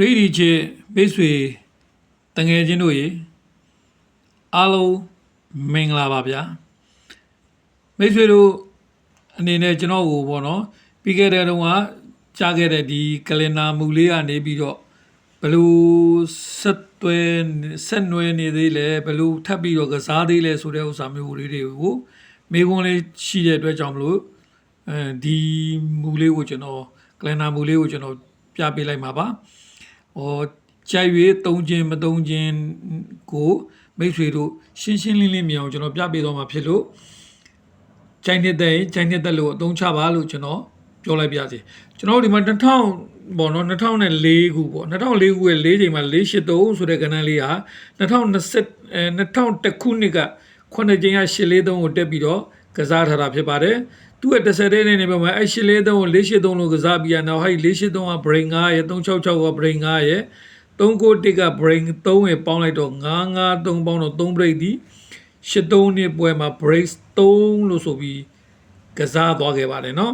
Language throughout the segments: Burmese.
ပရိဒီချစ်မိတ်ဆွေတငယ်ချင်းတို့ရေအားလုံးမင်္ဂလာပါဗျာမိတ်ဆွေတို့အနေနဲ့ကျွန်တော်ကိုပေါ့နော်ပြီးခဲ့တဲ့တုန်းကကြားခဲ့တဲ့ဒီကလင်နာမူလေးကနေပြီးတော့ဘလို့ဆက်သွဲဆက်နွယ်နေသေးလဲဘလို့ထပ်ပြီးတော့ကစားသေးလဲဆိုတဲ့ဥစ္စာမျိုးလေးတွေကိုမေခွန်းလေးရှိတဲ့အတွက်ကြောင့်မလို့အဲဒီမူလေးကိုကျွန်တော်ကလင်နာမူလေးကိုကျွန်တော်ပြပေးလိုက်မှာပါ ဟောကြိုက်၍တုံးခြင်းမတုံးခြင်းကိုမိတ်ဆွေတို့ရှင်းရှင်းလင်းလင်းမြင်အောင်ကျွန်တော်ပြပေးတော့မှာဖြစ်လို့ကြိုက်နေတဲ့ကြိုက်နေတဲ့လို့အသုံးချပါလို့ကျွန်တော်ပြောလိုက်ပြစီကျွန်တော်ဒီမှာ2000ပေါ့နော်2004ခုပေါ့2004ခုရဲ့၄ချိန်မှာ483ဆိုတဲ့ကဏ္ဍလေးဟာ2020အဲ2001ခုနှစ်က9ချိန်က843ကိုတက်ပြီးတော့ကစားထားတာဖြစ်ပါတယ် သူ့ရဲ့30တဲ့နေနေပါမှာအဲ843ကို483လို့ကစားပြီးရနောက်ဟဲ့483က brain 9ရဲ့366က brain 9ရဲ့391က brain 3ရဲ့ပေါင်းလိုက်တော့953ပေါင်းတော့3 break ဒီ83နှစ်ပွဲမှာ break 3လို့ဆိုပြီးကစားသွားခဲ့ပါတယ်เนาะ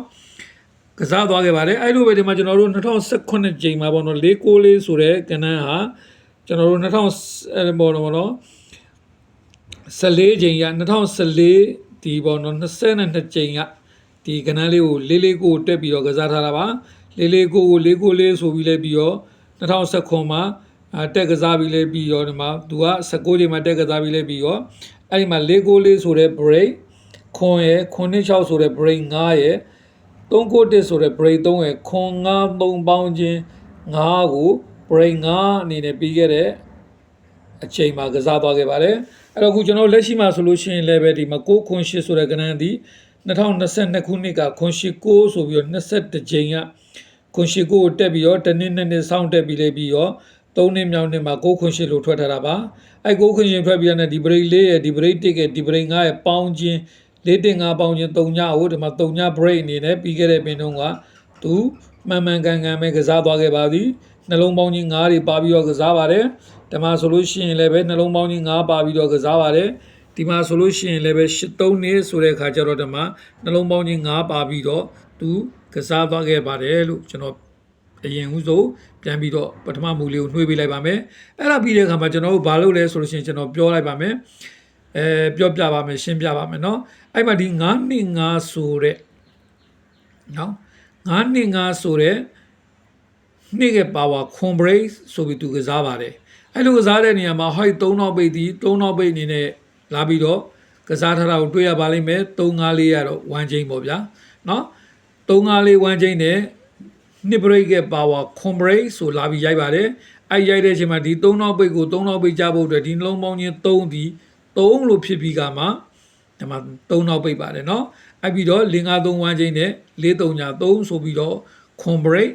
ကစားသွားခဲ့ပါတယ်အဲ့လိုပဲဒီမှာကျွန်တော်တို့2018ချိန်မှာပေါ့နော်694ဆိုတဲ့ကဏ္ဍဟာကျွန်တော်တို့2000ပေါ့နော်ပေါ့နော်14ချိန်ရ2014ဒီပေါ့နော်22ချိန်က ဒီကဏ္ဍလေးကိုလေးလေးကိုတက်ပြီးတော့ကစားထားတာပါလေးလေးကိုကိုလေးကိုလေးဆိုပြီးလဲပြီးတော့2019မှာအတက်ကစားပြီးလဲပြီးတော့ဒီမှာသူက19ချိန်မှာတက်ကစားပြီးလဲပြီးတော့အဲ့ဒီမှာလေးကိုလေးဆိုတဲ့ break ခွန်ရယ်ခွန်နှစ်6ဆိုတဲ့ break 9ရယ်391ဆိုတဲ့ break 3ရယ်ခွန်9 3ပေါင်းခြင်း9ကို break 9အနေနဲ့ပြီးခဲ့တဲ့အချိန်မှာကစားသွားခဲ့ပါတယ်အဲ့တော့အခုကျွန်တော်လက်ရှိမှာဆိုလို့ရှိရင်လည်းပဲဒီမှာ6ခွန်8ဆိုတဲ့ကဏ္ဍဒီ 2022ခုနှစ်ကခွန်8 9ဆိုပြီးတော့22ချိန်ကခွန်8 9ကိုတက်ပြီးတော့တနည်းနဲ့နဲ့စောင့်တက်ပြီးလေပြီးတော့3နှစ်မြောက်နှစ်မှာ6ခွန်8လို့ထွက်ထားတာပါအဲ့6ခွန်8ထွက်ပြီးတော့ဒီ break 4ရဲ့ဒီ break 1ရဲ့ဒီ break 5ရဲ့ပေါင်းခြင်း၄တင်၅ပေါင်းခြင်း၃ညကိုဒီမှာ၃ည break အနေနဲ့ပြီးခဲ့တဲ့ပင်တုန်းကသူမှန်မှန်ကန်ကန်ပဲကစားသွားခဲ့ပါသည်နှလုံးပေါင်းခြင်း၅တွေပါပြီးတော့ကစားပါတယ်ဒီမှာဆိုလို့ရှိရင်လည်းပဲနှလုံးပေါင်းခြင်း၅ပါပြီးတော့ကစားပါတယ် ဒီမှာဆိုလို့ရှိရင်လည်းပဲ83နှစ်ဆိုတဲ့အခါကျတော့ဒီမှာနှလုံးပေါင်းခြင်း၅ပါပြီးတော့သူကစားသွားခဲ့ပါတယ်လို့ကျွန်တော်အရင်ဦးဆုံးပြန်ပြီးတော့ပထမမူလေးကိုနှွှေးပေးလိုက်ပါမယ်အဲ့ဒါပြီးတဲ့အခါမှာကျွန်တော်တို့ဘာလုပ်လဲဆိုလို့ရှိရင်ကျွန်တော်ပြောလိုက်ပါမယ်အဲပြောပြပါမယ်ရှင်းပြပါမယ်เนาะအဲ့မှာဒီ9နှစ်5ဆိုတဲ့เนาะ9နှစ်5ဆိုတဲ့နေ့ကပါဝါခွန်ဘရိတ်ဆိုပြီးသူကစားပါတယ်အဲ့လိုကစားတဲ့နေရာမှာဟိုက်3နောက်ပိတ်ဒီ3နောက်ပိတ်အနေနဲ့ လာပြီးတော့ကစားထားတာကိုတွေ့ရပါလိမ့်မယ်354ရတော့1ချိန်ပေါ့ဗျာเนาะ354 1ချိန်နဲ့နှစ်ဘရိတ်ကပါဝါခွန်ဘရိတ်ဆိုလာပြီးရိုက်ပါတယ်အဲ့ရိုက်တဲ့အချိန်မှာဒီ3နောက်ပိတ်ကို3နောက်ပိတ်ကြဖို့အတွက်ဒီနှလုံးပေါင်းချင်း3ဒီ3လို့ဖြစ်ပြီးကမှဒီမှာ3နောက်ပိတ်ပါတယ်เนาะအဲ့ပြီးတော့5 5 3 1ချိန်နဲ့4 3ညာ3ဆိုပြီးတော့ခွန်ဘရိတ်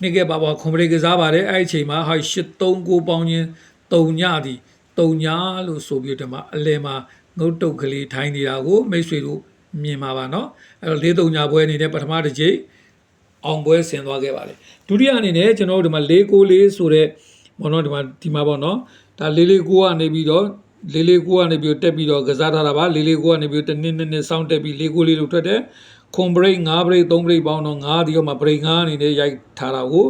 နှစ်ကပါပါခွန်ပရိတ်ကစားပါတယ်အဲ့ဒီအချိန်မှာဟာ839ပေါင်းချင်း3ညသည် 3ညလို့ဆိုပြီးတော့ဒီမှာအလဲမှာငုတ်တုတ်ကလေးထိုင်းနေတာကိုမိတ်ဆွေတို့မြင်ပါပါเนาะအဲ့တော့၄3ညပွဲအနေနဲ့ပထမတစ်ကြိမ်အောင်ပွဲဆင်သွားခဲ့ပါတယ်ဒုတိယအနေနဲ့ကျွန်တော်တို့ဒီမှာ694ဆိုတဲ့ဘောနော်ဒီမှာဒီမှာပေါ့နော်ဒါ649ကနေပြီးတော့649ကနေပြီးတက်ပြီးတော့ကစားထားတာပါ649ကနေပြီးတနည်းနည်းနဲ့စောင့်တက်ပြီး694လို့ထွက်တယ်ခွန်ဘရိတ်5ဘရိတ်3ဘရိတ်ပေါင်းတော့5ဒီတော့မှဘရိတ်5အနေနဲ့ရိုက်ထားတာကို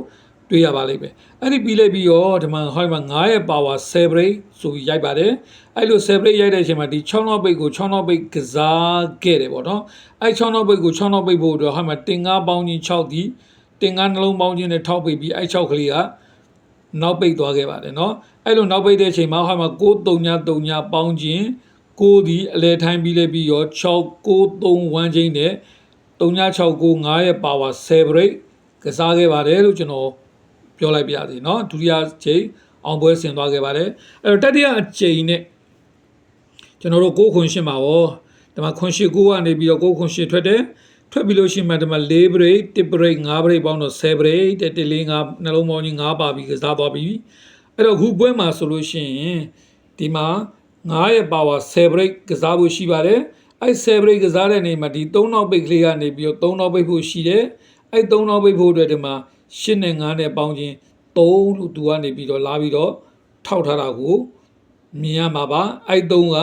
တွေ့ရပါလိမ့်မယ်အဲ့ဒီပြီးလိုက်ပြီးတော့ဒီမှာဟိုမှာ9ရဲ့ power celebrate ဆိုပြီးရိုက်ပါတယ်အဲ့လို celebrate ရိုက်တဲ့အချိန်မှာဒီ6နောက်ပိတ်ကို6နောက်ပိတ်ကစားခဲ့တယ်ပေါ့နော်အဲ့6နောက်ပိတ်ကို6နောက်ပိတ်ဖို့အတွက်ဟိုမှာတင်ကားပေါင်းချင်း6ဒီတင်ကားနှလုံးပေါင်းချင်းနဲ့ထောက်ပိတ်ပြီးအဲ့6ကလေးကနောက်ပိတ်သွားခဲ့ပါတယ်နော်အဲ့လိုနောက်ပိတ်တဲ့အချိန်မှာဟိုမှာ6 3 3 3ပေါင်းချင်း6ဒီအလဲထိုင်းပြီးလိုက်ပြီးတော့6 9 3 1ချင်းနဲ့3 6 9 5ရဲ့ power celebrate ကစားခဲ့ပါတယ်လို့ကျွန်တော် ပြောလိုက်ပြရစီเนาะဒုတိယချိန်အောင်ပွဲဆင်သွားခဲ့ပါတယ်အဲ့တော့တတိယအချိန်နဲ့ကျွန်တော်တို့6ခွန်ရှင်းပါဗောဒီမှာခွန်ရှစ်9ကနေပြီးတော့6ခွန်ရှစ်ထွက်တယ်ထွက်ပြီးလို့ရှိမှဒီမှာ4 break 1 break 5 break ပေါင်းတော့7 break 1 1 4 5နှလုံးပေါင်းကြီး5ပါပြီးကစားသွားပြီအဲ့တော့ခုပွဲမှာဆိုလို့ရှိရင်ဒီမှာ9ရဲ့ power 7 break ကစားဖို့ရှိပါတယ်အဲ့7 break ကစားတဲ့နေမှာဒီ3နောက်ပိတ်ကလေးကနေပြီးတော့3နောက်ပိတ်ဖို့ရှိတယ်အဲ့3နောက်ပိတ်ဖို့အတွက်ဒီမှာ ၈နဲ့9နဲ့ပေါင်းခြင်း3လို့သူကနေပြီးတော့လာပြီးတော့ထောက်ထားတာကိုမြင်ရမှာပါအဲ့3က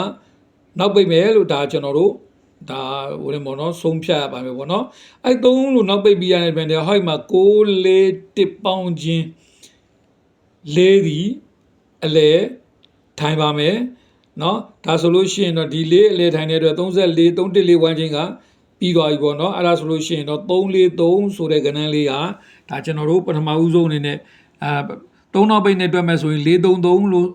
နောက်ပိတ်မယ်လို့ဒါကျွန်တော်တို့ဒါဟိုလည်းပေါ့နော်ဆုံးဖြတ်ရပါမယ်ပေါ့နော်အဲ့3လို့နောက်ပိတ်ပြီးရတဲ့ပြန်တယ်ဟိုက်မှာ6လေးတစ်ပေါင်းခြင်းလေးဒီအလဲထိုင်ပါမယ်နော်ဒါဆိုလို့ရှိရင်တော့ဒီလေးအလဲထိုင်တဲ့အတွက်34 314ဝိုင်းချင်းကပြီးသွားပြီပေါ့နော်အဲ့ဒါဆိုလို့ရှိရင်တော့343ဆိုတဲ့ကဏ္ဍလေးဟာ ဒါကျွန်တော်တို့ပထမဦးဆုံးအနေနဲ့အာ3နောက်ပိတ်နဲ့တွက်မယ်ဆိုရင်433လို့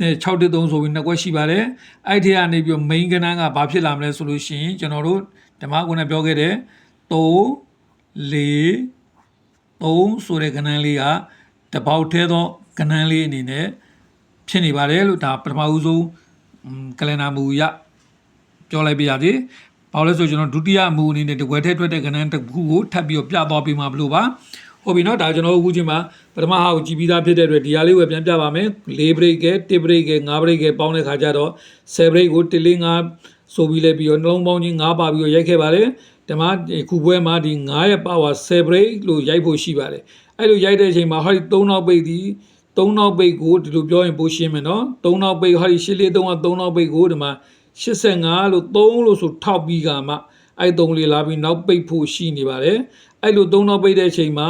နဲ့613ဆိုပြီးနှစ်ကွက်ရှိပါတယ်အဲ့ဒီကနေပြီး main ကဏ္ဍကဘာဖြစ်လာမလဲဆိုလို့ရှိရင်ကျွန်တော်တို့ဓမ္မကုန်းနဲ့ပြောခဲ့တဲ့3 4 3ဆိုတဲ့ကဏ္ဍလေးကတပေါက်ထဲသောကဏ္ဍလေးအနေနဲ့ဖြစ်နေပါတယ်လို့ဒါပထမဦးဆုံးကလန်နာမူရပြောလိုက်ပြရစီ။ ဘာလို့လဲဆိုကျွန်တော်ဒုတိယမူအနေနဲ့တကွယ်ထဲထွက်တဲ့ကဏ္ဍတစ်ခုကိုထပ်ပြီးတော့ပြသွားပေးမှာမလို့ပါ။ဟုတ်ပြီနော်ဒါကျွန်တော်အခုချိန်မှာပထမဟာကိုကြည်ပြီးသားဖြစ်တဲ့အတွက်ဒီဟာလေးကိုပြန်ပြပါမယ်။၄ break က1 break က5 break ကပေါင်းတဲ့ခါကျတော့10 break ကို1 4 5ဆိုပြီးလဲပြီးတော့နှလုံးပေါင်းချင်း5ပါပြီးတော့ရိုက်ခဲ့ပါတယ်။ဓမ္မခုပွဲမှာဒီ9ရဲ့ power 10 break လို့ရိုက်ဖို့ရှိပါတယ်။အဲ့လိုရိုက်တဲ့အချိန်မှာဟောဒီ3နောက်ပိတ်ဒီ3နောက်ပိတ်ကိုဒီလိုပြောရင်ပိုရှင်းမယ်နော်3နောက်ပိတ်ဟောဒီ8လေး3က3နောက်ပိတ်ကိုဒီမှာ 85လို့3လို့ဆိုထောက်ပြီးကမှအဲ့3လေးလာပြီးနောက်ပိတ်ဖို့ရှိနေပါတယ်အဲ့လို3နောက်ပိတ်တဲ့အချိန်မှာ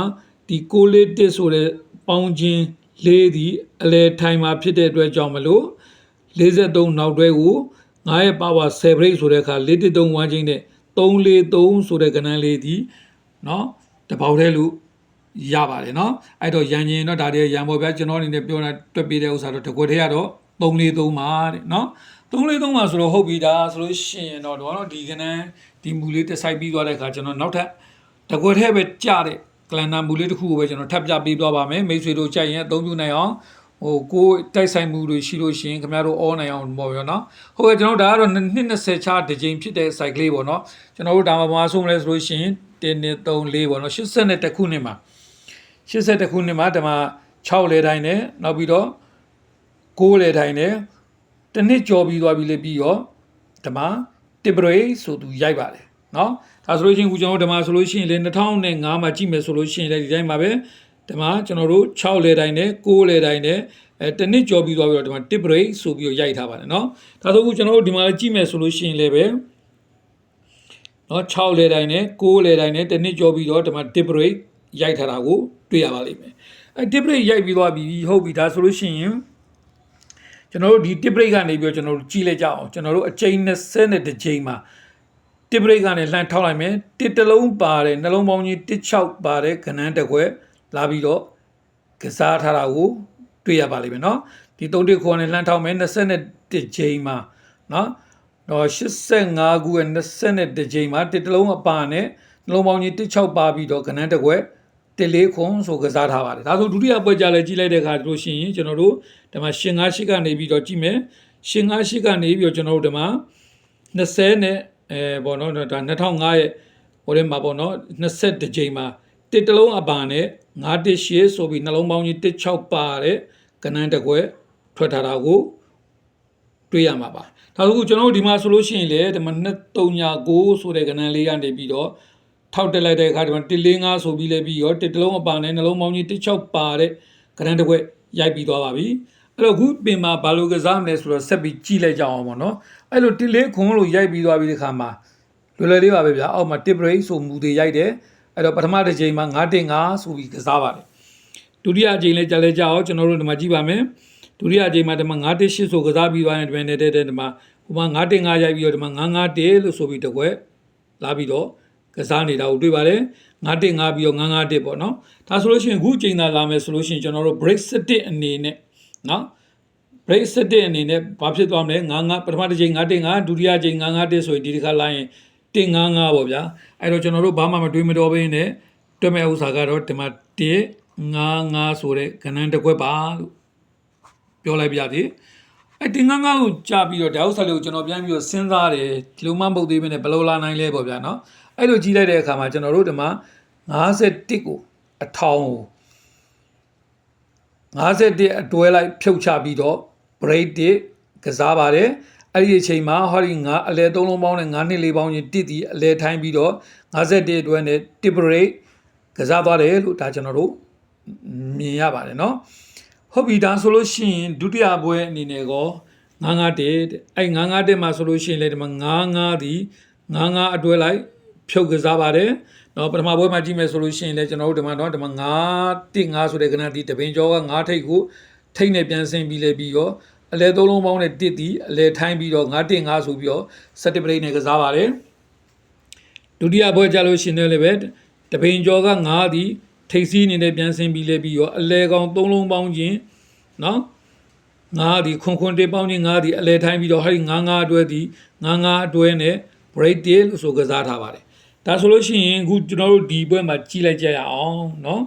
ဒီ6လေး1ဆိုတဲ့ပေါင်းခြင်းလေးဒီအလဲထိုင်မှာဖြစ်တဲ့အတွက်ကြောင့်မလို့43နောက်တွဲကို9ရဲ့ power 7 break ဆိုတဲ့အခါ413ဝမ်းချင်းနဲ့343ဆိုတဲ့ကဏ္ဍလေးဒီเนาะတပေါက်တည်းလို့ရပါတယ်เนาะအဲ့တော့ရန်ရင်တော့ဒါတည်းရန်ပေါ်ဗျာကျွန်တော်အနေနဲ့ပြောတာတွက်ပေးတဲ့ဥစ္စာတော့တကွက်တည်းကတော့343ပါတဲ့เนาะ 343ပါဆိုတော့ဟုတ်ပြီဒါဆိုလို့ရှိရင်တော့တော့ဒီကဏ္ဍဒီမူလေးတစ်ဆိုင်ပြီးသွားတဲ့အခါကျွန်တော်နောက်ထပ်တကွက်တည်းပဲကြတဲ့ကလန်နာမူလေးတစ်ခုကိုပဲကျွန်တော်ထပ်ပြပေးသွားပါမယ်မိတ်ဆွေတို့ကြိုက်ရင်အသုံးပြုနိုင်အောင်ဟိုကိုတိုက်ဆိုင်မှုတွေရှိလို့ရှိရင်ခင်ဗျားတို့အောနိုင်အောင်ပေါ့ရောနော်ဟုတ်ကဲ့ကျွန်တော်ဒါကတော့220ချာတစ်ကြိမ်ဖြစ်တဲ့ site လေးပေါ့နော်ကျွန်တော်တို့ဒါမှမဟုတ်ဆုံးလဲဆိုလို့ရှိရင်1 2 3 4ပေါ့နော်80နဲ့တစ်ခုနှစ်မှာ80ခုနှစ်မှာဓမ္မ6လဲတိုင်းနဲ့နောက်ပြီးတော့6လဲတိုင်းနဲ့ တစ်နှစ်ကြော်ပြီးသွားပြီလေပြီးတော့ဓမ္မတစ်ပရိဆိုသူရိုက်ပါတယ်နော်ဒါဆိုလို့ရှိရင်ခုကျွန်တော်ဓမ္မဆိုလို့ရှိရင်လေ2005မှာကြည့်မယ်ဆိုလို့ရှိရင်လေဒီတိုင်းပါပဲဓမ္မကျွန်တော်တို့6လဲတိုင်းနဲ့6လဲတိုင်းနဲ့အဲတစ်နှစ်ကြော်ပြီးသွားပြီးတော့ဓမ္မတစ်ပရိဆိုပြီးတော့ရိုက်ထားပါတယ်နော်ဒါဆိုခုကျွန်တော်တို့ဒီမှာကြည့်မယ်ဆိုလို့ရှိရင်လည်းပဲနော်6လဲတိုင်းနဲ့6လဲတိုင်းနဲ့တစ်နှစ်ကြော်ပြီးတော့ဓမ္မတစ်ပရိရိုက်ထားတာကိုတွေ့ရပါလိမ့်မယ်အဲ tip break ရိုက်ပြီးသွားပြီဟုတ်ပြီဒါဆိုလို့ရှိရင် ကျွန်တော်တို့ဒီ tip break ကနေပြီးတော့ကျွန်တော်တို့ကြည့်လိုက်ကြအောင်ကျွန်တော်တို့အချိန်20နဲ့တစ်ချိန်မှာ tip break ကနေလှမ်းထောက်လိုက်မယ်တစ်တလုံးပါတယ်နှလုံးပေါင်းကြီး16ပါတယ်ခဏန်းတစ်ခွက်လာပြီးတော့ကစားထားတာကိုတွေ့ရပါလိမ့်မယ်เนาะဒီ3တစ်ခွက်နဲ့လှမ်းထောက်မယ်20နဲ့တစ်ချိန်မှာเนาะတော့85ခုနဲ့20နဲ့တစ်ချိန်မှာတစ်တလုံးအပါနဲ့နှလုံးပေါင်းကြီး16ပါပြီးတော့ခဏန်းတစ်ခွ က်တလေးခွန်ဆိုကစားထားပါတယ်ဒါဆိုဒုတိယပွဲကြလဲကြည့်လိုက်တဲ့အခါတို့ရှိရင်ကျွန်တော်တို့ဒီမှာရှင်၅ရှိကနေပြီးတော့ကြည့်မယ်ရှင်၅ရှိကနေပြီးတော့ကျွန်တော်တို့ဒီမှာ20နဲ့အဲပေါ့နော်ဒါ2005ရဲ့ဟိုထဲမှာပေါ့နော်21ကြိမ်မှာတစ်တလုံးအပါနဲ့9တစ်ရှေ့ဆိုပြီးနှလုံးပေါင်းကြီး16ပါတဲ့ကနန်းတကွဲထွက်ထားတာကိုတွေ့ရမှာပါဒါဆိုကျွန်တော်တို့ဒီမှာဆိုလို့ရှိရင်လေဒီမှာ239ဆိုတဲ့ကနန်းလေးကနေပြီးတော့ ထောက်တက်လိုက်တဲ့အခါဒီမှာ145ဆိုပြီးလဲပြီးရောတစ်တလုံးအပါနဲ့နှလုံးပေါင်းကြီး16ပါတဲ့ကရန်တစ်ခွက်ရိုက်ပြီးသွားပါပြီအဲ့တော့ခုပင်မှာဘာလို့ကစားမလဲဆိုတော့ဆက်ပြီးကြည့်လိုက်ကြအောင်ပေါ့နော်အဲ့လို1လေးခွန်းလို့ရိုက်ပြီးသွားပြီးဒီခါမှာလွယ်လွယ်လေးပါပဲဗျာအောက်မှာ1 break ဆိုမူတွေရိုက်တယ်အဲ့တော့ပထမတစ်ချိန်မှာ9.5ဆိုပြီးကစားပါတယ်ဒုတိယအချိန်လေးကြာလဲကြာအောင်ကျွန်တော်တို့ဒီမှာကြည့်ပါမယ်ဒုတိယအချိန်မှာဒီမှာ9.8ဆိုကစားပြီးသွားရင်ဒီမှာနေတဲ့ဒီမှာဟိုမှာ9.5ရိုက်ပြီးတော့ဒီမှာ9.5လို့ဆိုပြီးတစ်ခွက်လာပြီးတော့ ကစားနေတာကိုတွေ့ပါတယ်9တက်5ပြီးတော့9 5တက်ပေါ့နော်ဒါဆိုလို့ရှိရင်အခုအချိန်သာလာမယ်ဆိုလို့ရှိရင်ကျွန်တော်တို့ break set အနေနဲ့နော် break set အနေနဲ့ဘာဖြစ်သွားမလဲ9 5ပထမတစ်ချိန်9တက်5ဒုတိယချိန်9 5တက်ဆိုရင်ဒီတစ်ခါလာရင်တင်9 5ပေါ့ဗျာအဲ့တော့ကျွန်တော်တို့ဘာမှမတွေးမတော်ဘဲနဲ့တွက်မဲ့ဥစ္စာကတော့ဒီမှာ1 9 5ဆိုတဲ့ကဏ္ဍတစ်ခွက်ပါလို့ပြောလိုက်ပြသည် အဲ့တင်ငန်းငန်းကိုကြာပြီးတော့ဒါဥစ္စာလေးကိုကျွန်တော်ပြန်ပြီးတော့စဉ်းစားတယ်ဒီလိုမှမဟုတ်သေးဘဲနဲ့ဘယ်လိုလာနိုင်လဲပေါ့ဗျာနော်အဲ့လိုကြီးလိုက်တဲ့အခါမှာကျွန်တော်တို့ဒီမှာ51ကိုအထောင်ကို51အတွဲလိုက်ဖြုတ်ချပြီးတော့ break 1ကစားပါတယ်အဲ့ဒီအချိန်မှာဟောဒီငါအလဲ3လုံးပေါင်းနဲ့9နှစ်လေးပေါင်းချင်းတစ်တီအလဲထိုင်းပြီးတော့51အတွဲနဲ့တစ် break ကစားသွားတယ်လို့ဒါကျွန်တော်တို့မြင်ရပါတယ်เนาะ ဟုတ်ပြီဒါဆိုလို့ရှိရင်ဒုတိယပွဲအနေနဲ့ကော951တဲ့အဲ့951မှာဆိုလို့ရှိရင်လေဒီမှာ95ဒီ95အတွဲလိုက်ဖြုတ်ကစားပါတယ်နော်ပထမပွဲမှာကြည့်မယ်ဆိုလို့ရှိရင်လည်းကျွန်တော်တို့ဒီမှာနော်ဒီမှာ9 1 5ဆိုတဲ့ကဏ္ဍဒီတပင်ကျော်က9ထိပ်ကိုထိပ်နဲ့ပြန်ဆင်းပြီးလဲပြီးတော့အလဲသုံးလုံးပေါင်းနဲ့တစ်တီအလဲထိုင်းပြီးတော့9 1 5ဆိုပြီးတော့17ပရိတ်နဲ့ကစားပါတယ်ဒုတိယပွဲကြလို့ရှိရင်လည်းပဲတပင်ကျော်က9ဒီ ထိတ်စီးနေတဲ့ပြန်ဆင်းပြီးလဲပြီးရောအလဲကောင်၃လုံးပေါင်းခြင်းနော်ငါးဒီခွန်ခွန်တေပေါင်းခြင်းငါးဒီအလဲထိုင်းပြီးတော့ဟာဒီငါးငါးအတွဲဒီငါးငါးအတွဲနဲ့ break deal ဆိုကစားထားပါတယ်ဒါဆိုလို့ရှိရင်အခုကျွန်တော်တို့ဒီဘက်မှာကြီးလိုက်ကြရအောင်နော်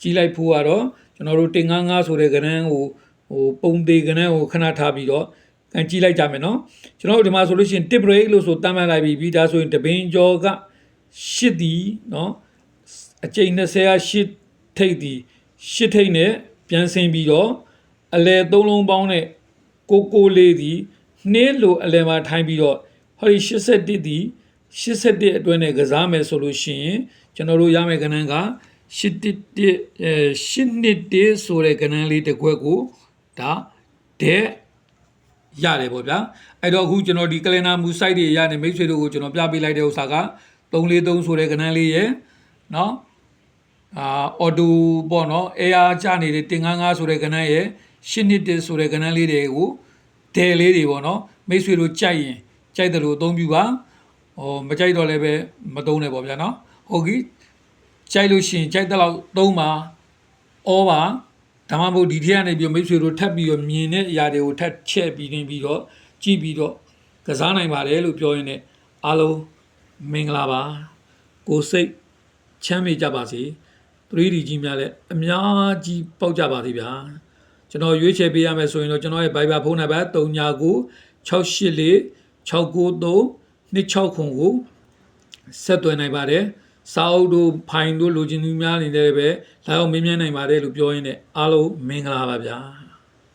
ကြီးလိုက်ဖို့ကတော့ကျွန်တော်တို့တင်ငါးငါးဆိုတဲ့ကဏ္ဍကိုဟိုပုံသေးကဏ္ဍကိုခဏထားပြီးတော့ကန်ကြည့်လိုက်ကြမယ်နော်ကျွန်တော်တို့ဒီမှာဆိုလို့ရှိရင် tip break လို့ဆိုတမ်းမှတ်လိုက်ပြီးဒါဆိုရင်တပင်းကြောကရှစ်ဒီနော် အကျိန်20ကရှစ်ထိပ်ဒီရှစ်ထိပ်နဲ့ပြန်ဆင်းပြီးတော့အလဲသုံးလုံးပေါင်းနဲ့ကိုကိုလေးဒီနှင်းလိုအလဲမှာထိုင်းပြီးတော့ဟောဒီ81ဒီ81အတွင်းနဲ့ကစားမယ်ဆိုလို့ရှိရင်ကျွန်တော်တို့ရမယ့်ကဏ္ဍက81အဲ82ဆိုတဲ့ကဏ္ဍလေးတစ်ခွက်ကိုဒါတဲ့ရတယ်ပေါ့ဗျာအဲ့တော့အခုကျွန်တော်ဒီကလင်နာမူ site တွေရနေမိတ်ဆွေတို့ကိုကျွန်တော်ပြပေးလိုက်တဲ့ဥစ္စာက343ဆိုတဲ့ကဏ္ဍလေးရယ်နော် အာအော်တိုပေါ့နော်အဲအားချနေတဲ့တင်ငန်းငါးဆိုတဲ့ကဏ္ဍရဲ့ရှစ်နှစ်တဆိုတဲ့ကဏ္ဍလေးတွေကိုဒဲလေးတွေပေါ့နော်မိတ်ဆွေတို့ကြိုက်ရင်ကြိုက်တယ်လို့အသုံးပြုပါဟိုမကြိုက်တော့လည်းပဲမသုံးနဲ့ပေါ့ဗျာနော်ဟုတ်ပြီကြိုက်လို့ရှိရင်ကြိုက်တဲ့လောက်သုံးပါဩပါဒါမှမဟုတ်ဒီထက်ကနေပြီးမိတ်ဆွေတို့ထပ်ပြီးတော့မြင်တဲ့အရာတွေကိုထပ်ချက်ပြီးနေပြီးတော့ကြည့်ပြီးတော့ကစားနိုင်ပါတယ်လို့ပြောရင်းနဲ့အားလုံးမင်္ဂလာပါကိုယ်စိတ်ချမ်းမြေကြပါစေ 3D ကြီးများလည်းအများကြီးပေါက်ကြပါသေးဗျာကျွန်တော်ရွေးချယ်ပေးရမယ်ဆိုရင်တော့ကျွန်တော်ရဲ့ Viber ဖုန်းနံပါတ်39 684 693 26ခုကိုဆက်သွယ်နိုင်ပါတယ်စာအုပ်တို့ဖိုင်တို့လိုချင်သူများအနေနဲ့လည်းပဲလာအောင်မေးမြန်းနိုင်ပါတယ်လို့ပြောရင်းနဲ့အားလုံးမင်္ဂလာပါဗျာ